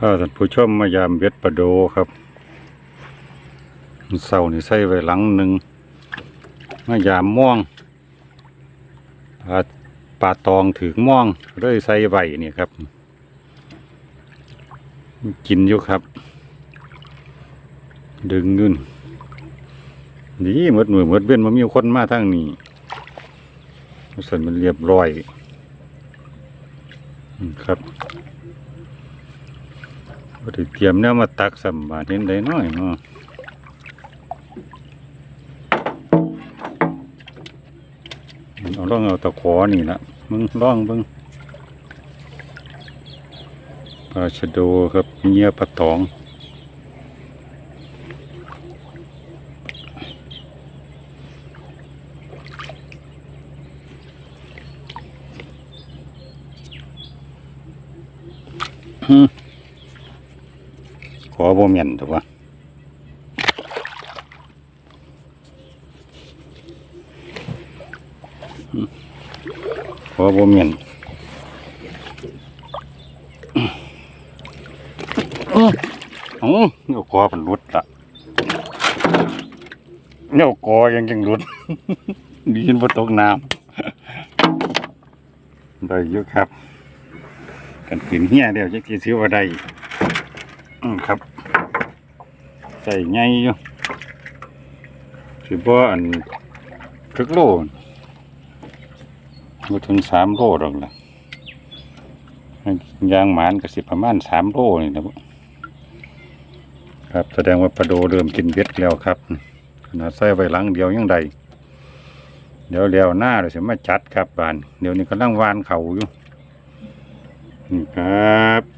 ถ้าท่านผู้ชมมายามเบ็ดปลาโดครับเสานี่ใส่ไว้หลังหนึ่งมายามม่วงปลาปลาตองถือม่วงเลยใส่ไว้นี่ครับ กินอยู่ครับ ดึงเงินดีหมดมือหมดเว้นมามีคนมาทางนี้สันมันเรียบร้อยครับ บ่ได้เตรียมแนวมาตักสัมบาทเห็นได้น้อยเนาะเอาลองเอาตะขอนี่ละมึงลองเบิ่งปลาชะโดครับเงียปลาตองข อบ่แม่นถูกปะอืมขอบ่แม่นอ๋อเอ้เดี๋ยวคอมันหลุดละเดี๋ยวคอยังยังหลุดดีนบ่ตกน้ำได้อยู่ครับ กันขืนเฮียเดี๋ยวจะกินซื้อว่าได้ อืมครับใส่ไงอยู่ถือว่าอันคึกโลมาถึงสามโลหรอกล่ะยางหมานก็สิประมาณสามโลนี่นะครับแสดงว่าปลาโดเริ่มกินเบ็ดแล้วครับขนาดใส่ไว้หลังเดียวยังได้เดี๋ยวเลี้ยวหน้าเราจะมาจัดครับบาน เดี๋ยวนี้กำลังวานเขาอยู่นี่ครับ